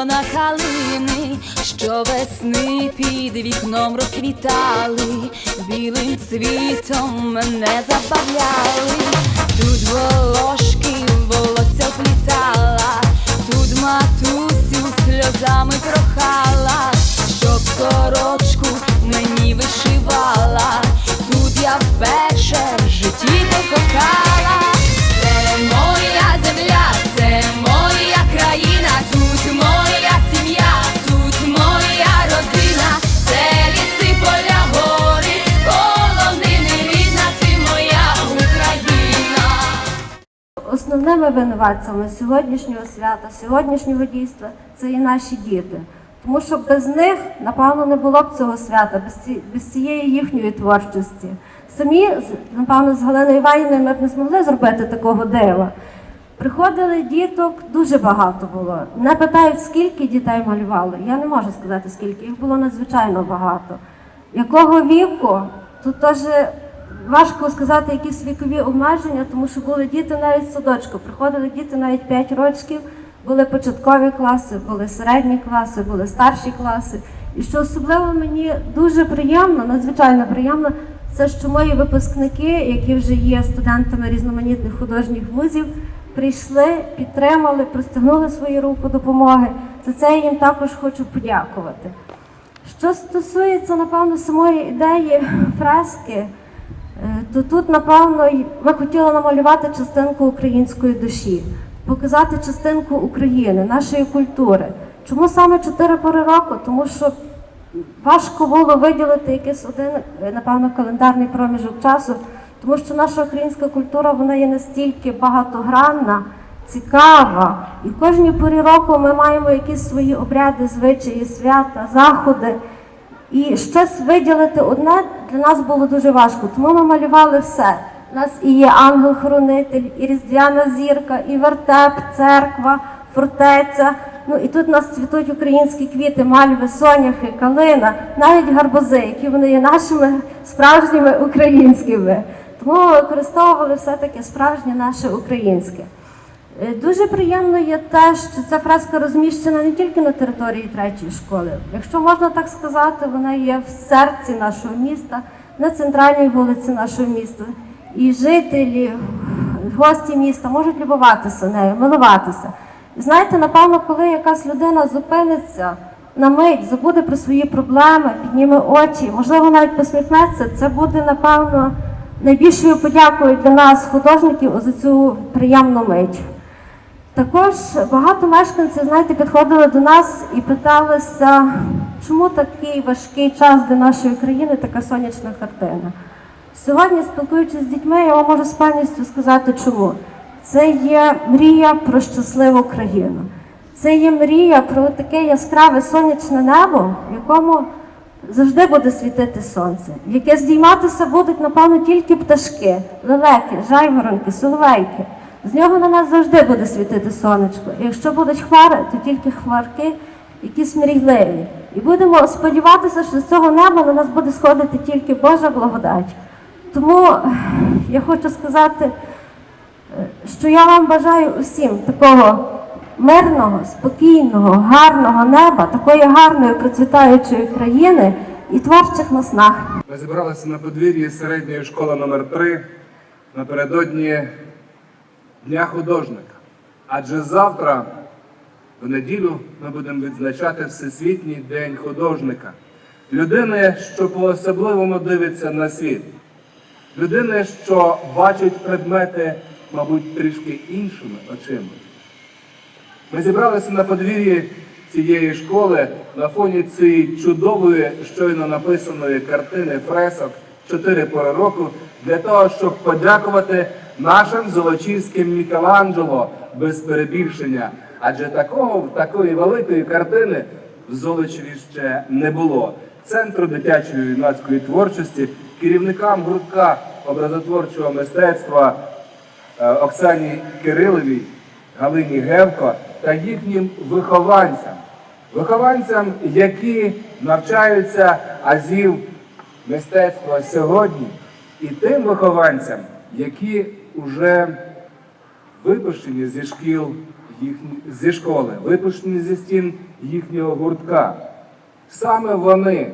грона калини, що весни під вікном розквітали, білим цвітом мене забавляли, тут волошки волосся вплітала, тут матусю сльозами прохала, щоб сорочку мені вишивала, тут я вперше винуватцями сьогоднішнього свята, сьогоднішнього дійства це і наші діти. Тому що без них, напевно, не було б цього свята, без, цієї їхньої творчості. Самі, напевно, з Галиною Іванівною ми б не змогли зробити такого дива. Приходили діток, дуже багато було. Не питають, скільки дітей малювали. Я не можу сказати, скільки, їх було надзвичайно багато. Якого віку, тут теж важко сказати якісь вікові обмеження, тому що були діти навіть з садочку. Приходили діти навіть 5 років, були початкові класи, були середні класи, були старші класи. І що особливо мені дуже приємно, надзвичайно приємно, це що мої випускники, які вже є студентами різноманітних художніх вузів, прийшли, підтримали, простягнули свою руку допомоги. За це я їм також хочу подякувати. Що стосується, напевно, самої ідеї фрески, то тут, напевно, ми хотіли намалювати частинку української душі, показати частинку України, нашої культури. Чому саме чотири пори року? Тому що важко було виділити якийсь один, е, напевно, календарний проміжок часу, тому що наша українська культура вона є настільки багатогранна, цікава. І в кожній порі року ми маємо якісь свої обряди, звичаї, свята, заходи. І щось виділити одне для нас було дуже важко, тому ми малювали все. У нас і є ангел-хранитель, і різдвяна зірка, і вертеп, церква, фортеця. Ну і тут у нас цвітуть українські квіти, мальви, соняхи, калина, навіть гарбузи, які вони є нашими справжніми українськими. Тому ми використовували все-таки справжнє наше українське. Е, Дуже приємно є те, що ця фреска розміщена не тільки на території третьої школи. Якщо можна так сказати, вона є в серці нашого міста, на центральній вулиці нашого міста. І жителі, гості міста можуть любуватися нею, милуватися. Знаєте, напевно, коли якась людина зупиниться на мить, забуде про свої проблеми, підніме очі, можливо, навіть посміхнеться, це буде, напевно, найбільшою подякою для нас, художників, за цю приємну мить. Також багато мешканців, знаєте, підходили до нас і питалися, чому такий важкий час для нашої країни, така сонячна картина. Сьогодні, спілкуючись з дітьми, я вам можу з певністю сказати, чому. Це є мрія про щасливу країну. Це є мрія про таке яскраве сонячне небо, в якому завжди буде світити сонце, в яке здійматися будуть, напевно, тільки пташки, лелеки, жайворонки, соловейки. З нього на нас завжди буде світити сонечко. І якщо будуть хмари, то тільки хмарки, якісь мрійливі. І будемо сподіватися, що з цього неба на нас буде сходити тільки Божа благодать. Тому я хочу сказати, що я вам бажаю усім такого мирного, спокійного, гарного неба, такої гарної процвітаючої країни і творчих наснаг. Ми зібралися на подвір'ї середньої школи номер 3 напередодні Дня художника. Адже завтра, в неділю, ми будемо відзначати Всесвітній день художника. Людини, що по-особливому дивиться на світ. Людини, що бачить предмети, мабуть, трішки іншими очима. Ми зібралися на подвір'ї цієї школи на фоні цієї чудової, щойно написаної картини фресок чотири пори року для того, щоб подякувати нашим золочівським Мікеланджело без перебільшення. Адже такого такої великої картини в Золочеві ще не було. Центру дитячої юнацької творчості, керівникам гуртка образотворчого мистецтва е, Оксані Кириловій, Галині Гевко та їхнім вихованцям, вихованцям, які навчаються азів мистецтва сьогодні, і тим вихованцям, які вже випущені зі шкіл їхні, зі школи, випущені зі стін їхнього гуртка. Саме вони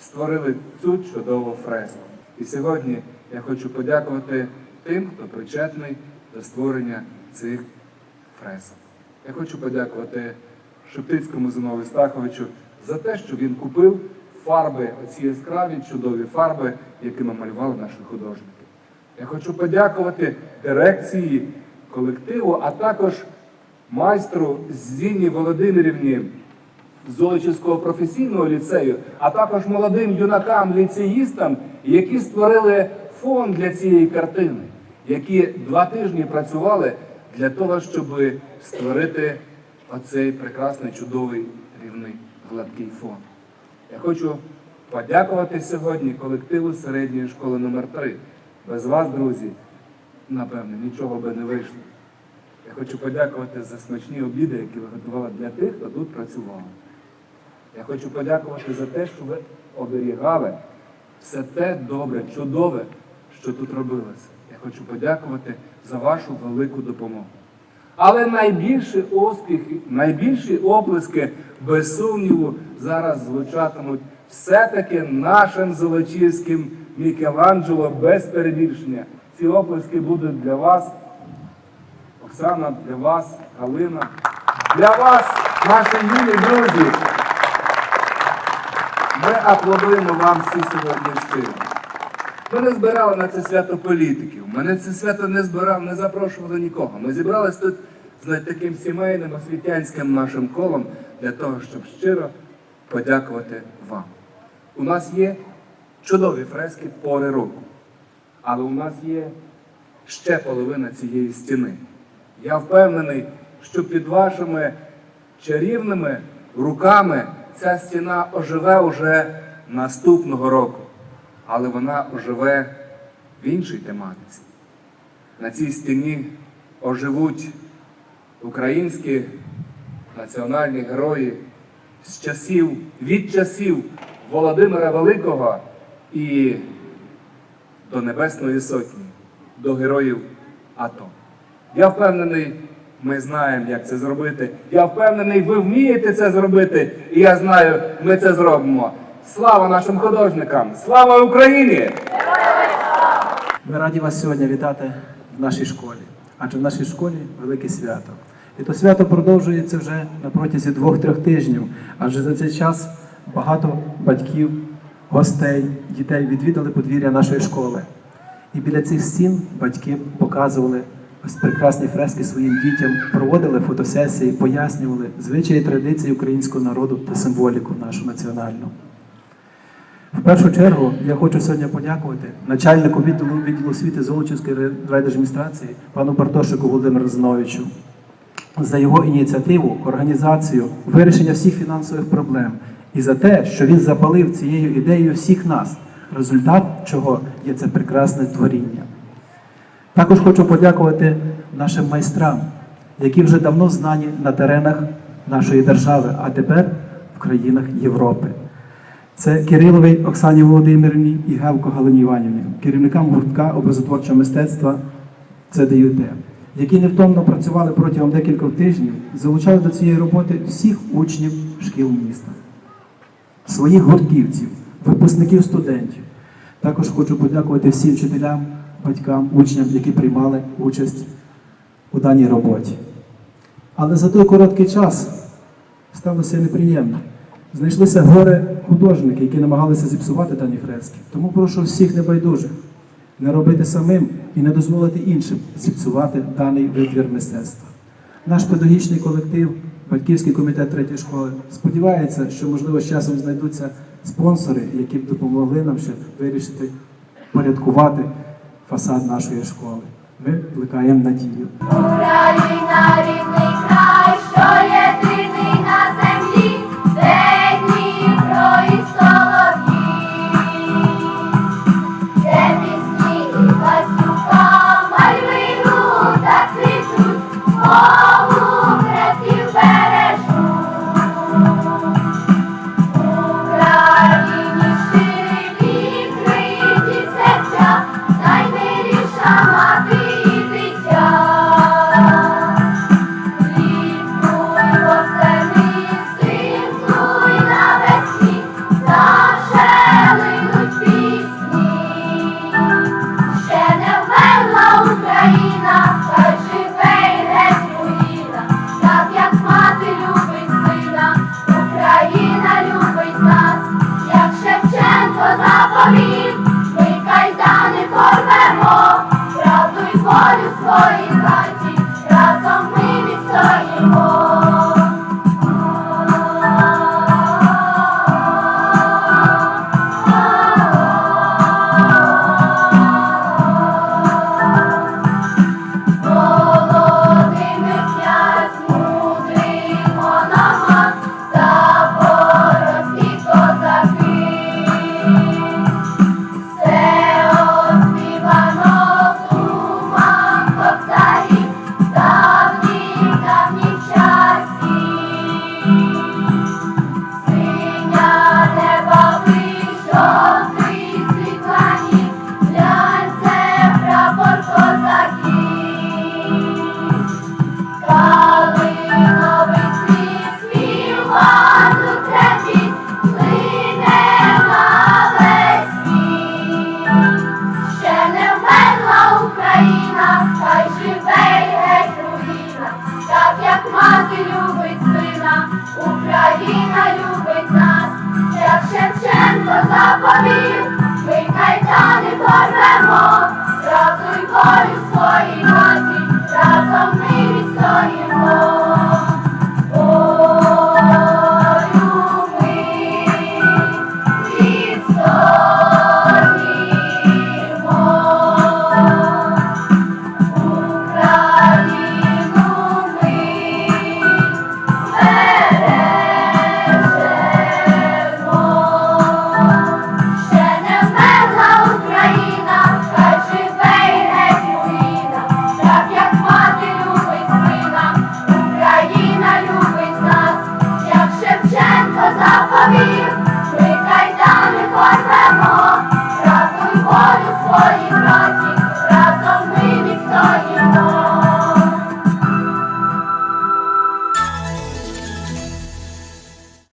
створили цю чудову фреску. І сьогодні я хочу подякувати тим, хто причетний до створення цих фресок. Я хочу подякувати Шептицькому Зинову Стаховичу за те, що він купив фарби, оці яскраві чудові фарби, якими малювали наші художники. Я хочу подякувати дирекції колективу, а також майстру Зіні Володимирівні Золочівського професійного ліцею, а також молодим юнакам-ліцеїстам, які створили фон для цієї картини, які два тижні працювали для того, щоб створити оцей прекрасний, чудовий рівний гладкий фон. Я хочу подякувати сьогодні колективу середньої школи номер 3 Без вас, друзі, напевне, нічого би не вийшло. Я хочу подякувати за смачні обіди, які ви готували для тих, хто тут працював. Я хочу подякувати за те, що ви оберігали все те добре, чудове, що тут робилося. Я хочу подякувати за вашу велику допомогу. Але найбільші успіхи, найбільші оплески, без сумніву, зараз звучатимуть все-таки нашим золочівським Мікеланджело без перебільшення. Ці оплески будуть для вас, Оксана, для вас, Галина, для вас, наші юні друзі. Ми аплодуємо вам всі сьогодні щиро. Ми не збирали на це свято політиків. Ми на це свято не збирав, не запрошували нікого. Ми зібрались тут з таким сімейним освітянським нашим колом для того, щоб щиро подякувати вам. У нас є чудові фрески пори року, але у нас є ще половина цієї стіни. Я впевнений, що під вашими чарівними руками ця стіна оживе уже наступного року, але вона оживе в іншій тематиці. На цій стіні оживуть українські національні герої з часів, від часів Володимира Великого і до Небесної Сотні, до героїв АТО. Я впевнений, ми знаємо, як це зробити. Я впевнений, ви вмієте це зробити, і я знаю, ми це зробимо. Слава нашим художникам! Слава Україні! Ми раді вас сьогодні вітати в нашій школі, адже в нашій школі велике свято. І то свято продовжується вже на протязі двох-трьох тижнів, адже за цей час багато батьків, гостей, дітей відвідали подвір'я нашої школи. І біля цих стін батьки показували ось прекрасні фрески своїм дітям, проводили фотосесії, пояснювали звичаї традиції українського народу та символіку нашу національну. В першу чергу я хочу сьогодні подякувати начальнику відділу відділу освіти Золочівської райдержадміністрації пану Бартошику Володимиру Зиновичу за його ініціативу, організацію, вирішення всіх фінансових проблем і за те, що він запалив цією ідеєю всіх нас, результат чого є це прекрасне творіння. Також хочу подякувати нашим майстрам, які вже давно знані на теренах нашої держави, а тепер в країнах Європи. Це Кириловій Оксані Володимирівні і Гевко Галині Іванівні, керівникам гуртка образотворчого мистецтва ЦДЮТ, які невтомно працювали протягом декількох тижнів, залучали до цієї роботи всіх учнів шкіл міста, своїх гуртківців, випускників студентів. Також хочу подякувати всім вчителям, батькам, учням, які приймали участь у даній роботі. Але за той короткий час сталося неприємне. Знайшлися горе художники, які намагалися зіпсувати дані фрески. Тому прошу всіх небайдужих не робити самим і не дозволити іншим зіпсувати даний витвір мистецтва. Наш педагогічний колектив, батьківський комітет третьої школи сподівається, що можливо з часом знайдуться спонсори, які б допомогли нам ще вирішити порядкувати фасад нашої школи. Ми плекаємо надію.